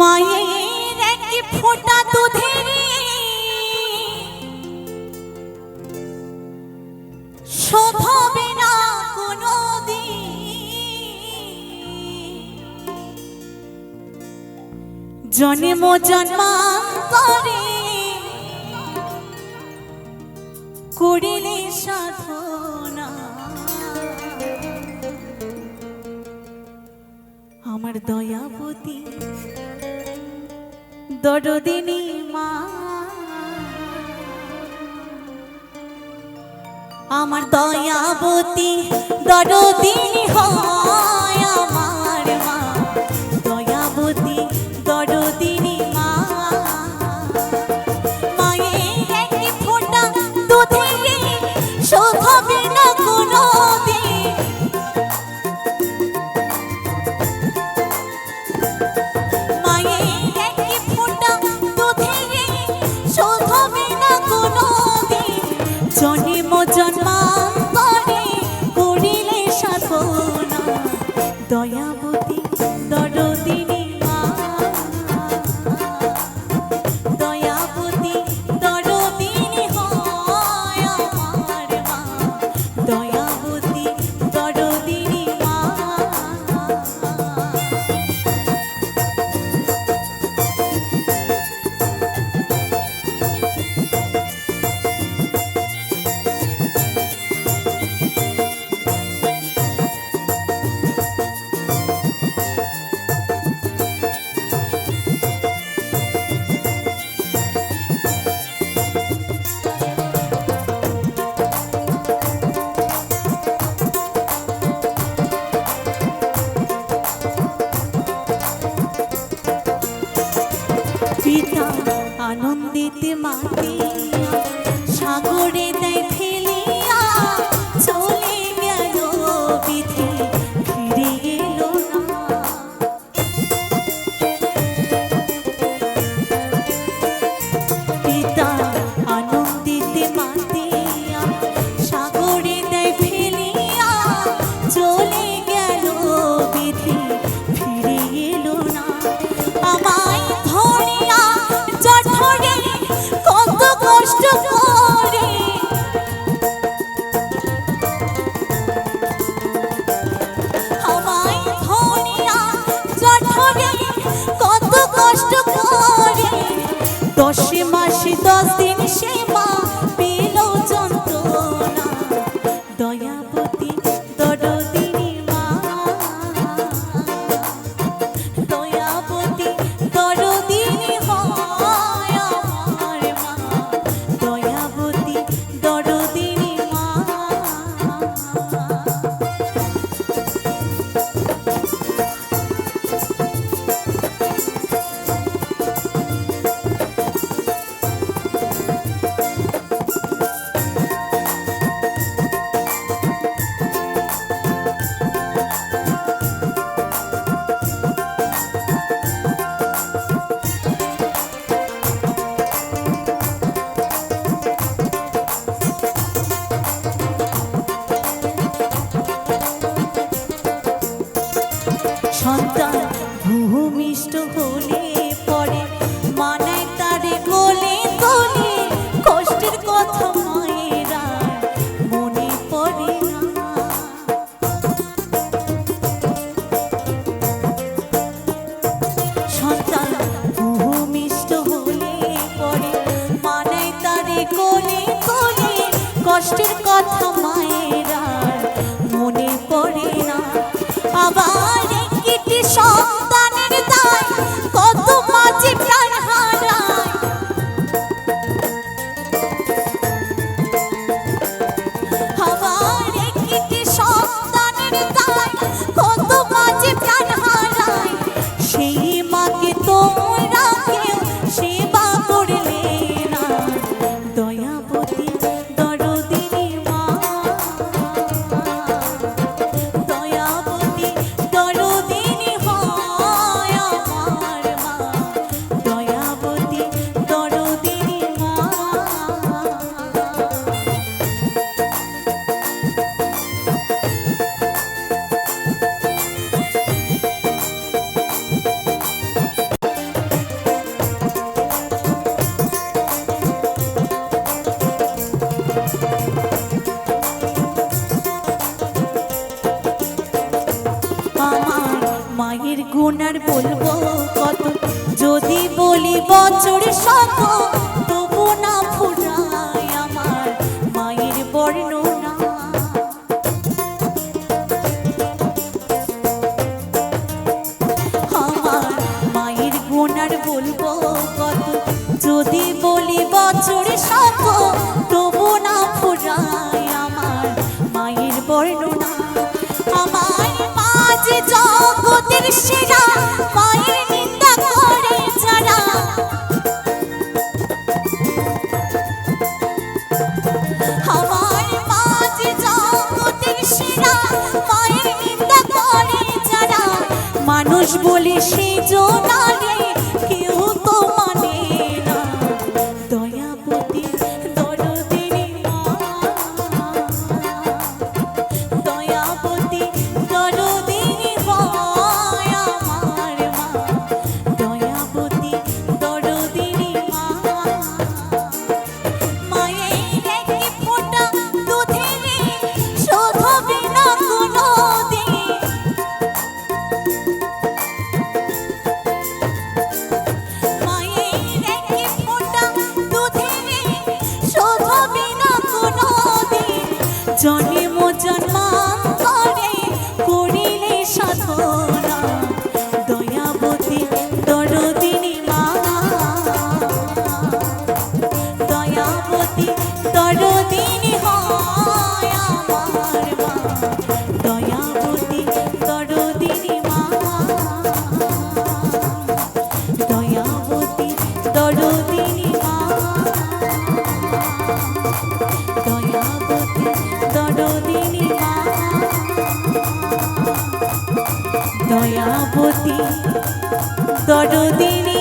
মায়ের এক ফোঁটা দুধের শোধ হবে না কোনো জন্ম জন্মান্তরে করিলে সাধনা। আমার দয়াবতী। দরদিনী মা। আমার দয়াবতী দরদিনী হয় আমার জন্ম। জন্মান্তরে করিলে সাধনা। দয়াবতী পিতা আনন্দিত সাগরে দেয় কষ্ট করে। দশ মাসে দশ দিন সে মা কষ্টের কথা কলি বছর তবু না আমার মায়ের বর্ণনা। আমার মায়ের গুণার বলব কত, যদি বলি, বছর শত তবু না ফুটায় আমার মায়ের বর্ণনা। আমার মাঝে জগতের বলি সে জোনালি Johnny. দয়াবতী দরদিনী